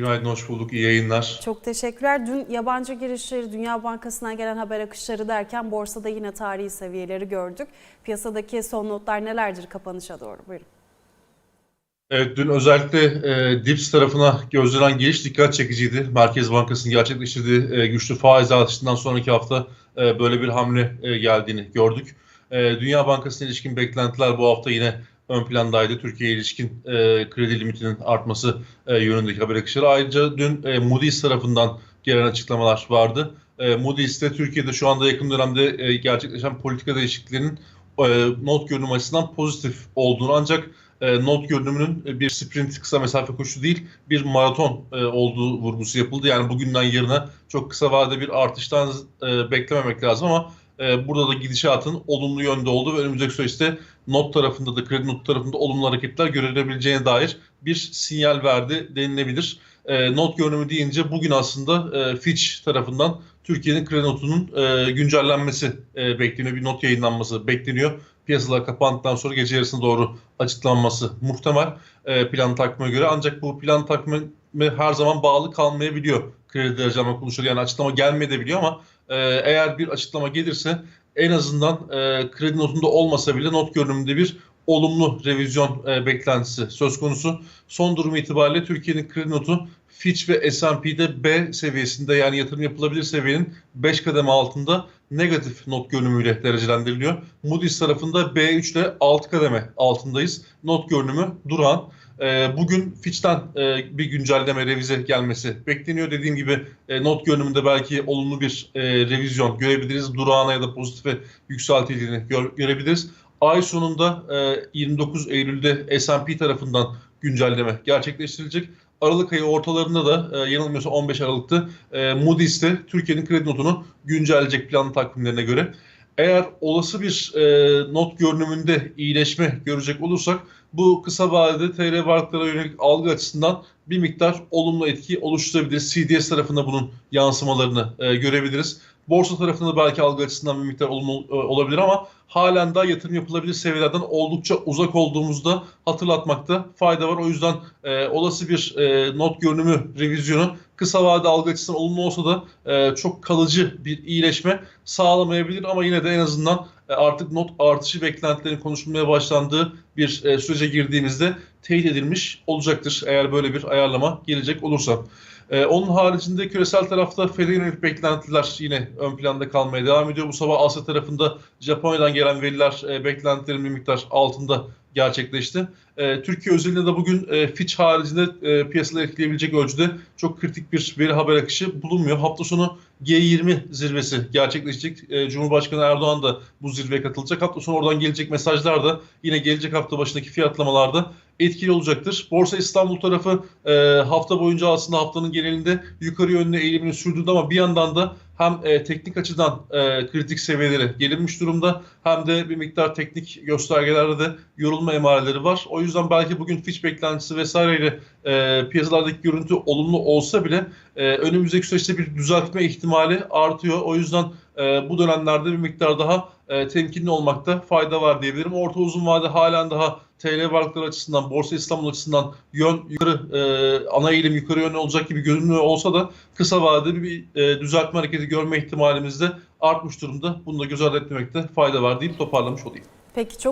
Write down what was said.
Günaydın, hoş bulduk. İyi yayınlar. Çok teşekkürler. Dün yabancı girişleri, Dünya Bankası'ndan gelen haber akışları derken borsada yine tarihi seviyeleri gördük. Piyasadaki son notlar nelerdir kapanışa doğru? Buyurun. Evet, dün özellikle e, DIPS tarafına gözlenen giriş dikkat çekiciydi. Merkez Bankası'nın gerçekleştirdiği e, güçlü faiz artışından sonraki hafta e, böyle bir hamle e, geldiğini gördük. E, Dünya Bankası'na ilişkin beklentiler bu hafta yine ön plandaydı. Türkiye'ye ilişkin e, kredi limitinin artması e, yönündeki haber akışları. Ayrıca dün e, Moody's tarafından gelen açıklamalar vardı. E, Moody's de Türkiye'de şu anda yakın dönemde e, gerçekleşen politika değişikliklerinin e, not görünüm açısından pozitif olduğunu ancak e, not görünümünün e, bir sprint kısa mesafe koşu değil bir maraton e, olduğu vurgusu yapıldı. Yani bugünden yarına çok kısa vadede bir artıştan e, beklememek lazım ama e, burada da gidişatın olumlu yönde olduğu ve önümüzdeki süreçte not tarafında da kredi not tarafında olumlu hareketler görülebileceğine dair bir sinyal verdi denilebilir. E, not görünümü deyince bugün aslında e, Fitch tarafından Türkiye'nin kredi notunun e, güncellenmesi e, bekleniyor. Bir not yayınlanması bekleniyor. Piyasalar kapandıktan sonra gece yarısına doğru açıklanması muhtemel e, plan takvime göre. Ancak bu plan takvimi her zaman bağlı kalmayabiliyor kredi derecelenme kuruluşları. Yani açıklama gelmeyebiliyor ama e, eğer bir açıklama gelirse en azından e, kredi notunda olmasa bile not görünümünde bir olumlu revizyon e, beklentisi söz konusu. Son durum itibariyle Türkiye'nin kredi notu Fitch ve S&P'de B seviyesinde yani yatırım yapılabilir seviyenin 5 kademe altında negatif not görünümüyle derecelendiriliyor. Moody's tarafında B3 ile 6 kademe altındayız. Not görünümü duran. Ee, Bugün Fitch'ten e, bir güncelleme, revize gelmesi bekleniyor. Dediğim gibi e, not görünümünde belki olumlu bir e, revizyon görebiliriz. Durağına ya da pozitife yükseltildiğini gör- görebiliriz. Ay sonunda e, 29 Eylül'de S&P tarafından güncelleme gerçekleştirilecek. Aralık ayı ortalarında da e, yanılmıyorsa 15 Aralık'ta e, Moody's de Türkiye'nin kredi notunu güncelleyecek planlı takvimlerine göre. Eğer olası bir e, not görünümünde iyileşme görecek olursak bu kısa vadede TL varlıklara yönelik algı açısından bir miktar olumlu etki oluşturabilir. CDS tarafında bunun yansımalarını e, görebiliriz. Borsa tarafında da belki algı açısından bir miktar olumlu e, olabilir ama halen daha yatırım yapılabilir seviyelerden oldukça uzak olduğumuzda hatırlatmakta fayda var. O yüzden e, olası bir e, not görünümü revizyonu kısa vadede algı açısından olumlu olsa da e, çok kalıcı bir iyileşme sağlamayabilir ama yine de en azından artık not artışı beklentilerin konuşulmaya başlandığı bir e, sürece girdiğimizde teyit edilmiş olacaktır eğer böyle bir ayarlama gelecek olursa. Ee, onun haricinde küresel tarafta Fed'e beklentiler yine ön planda kalmaya devam ediyor. Bu sabah Asya tarafında Japonya'dan gelen veriler e, beklentilerin bir miktar altında gerçekleşti. E, Türkiye özelinde de bugün e, Fitch haricinde e, piyasaları etkileyebilecek ölçüde çok kritik bir veri haber akışı bulunmuyor. Hafta sonu G20 zirvesi gerçekleşecek. E, Cumhurbaşkanı Erdoğan da bu zirveye katılacak. Hafta sonu oradan gelecek mesajlar da yine gelecek hafta başındaki fiyatlamalarda etkili olacaktır. Borsa İstanbul tarafı e, hafta boyunca aslında haftanın genelinde yukarı yönlü eğilimini sürdürdü ama bir yandan da hem e, teknik açıdan e, kritik seviyeleri gelinmiş durumda hem de bir miktar teknik göstergelerde de yorulma emareleri var. O yüzden belki bugün Fitch beklentisi vesaireyle e, piyasalardaki görüntü olumlu olsa bile e, önümüzdeki süreçte bir düzeltme ihtimali artıyor. O yüzden e, bu dönemlerde bir miktar daha e, temkinli olmakta fayda var diyebilirim. Orta uzun vade halen daha TL varlıkları açısından, Borsa İstanbul açısından yön yukarı, e, ana eğilim yukarı yönlü olacak gibi görünüyor olsa da kısa vadede bir e, düzeltme hareketi görme ihtimalimiz de artmış durumda. Bunu da göz ardı etmemekte fayda var deyip toparlamış olayım. Peki çok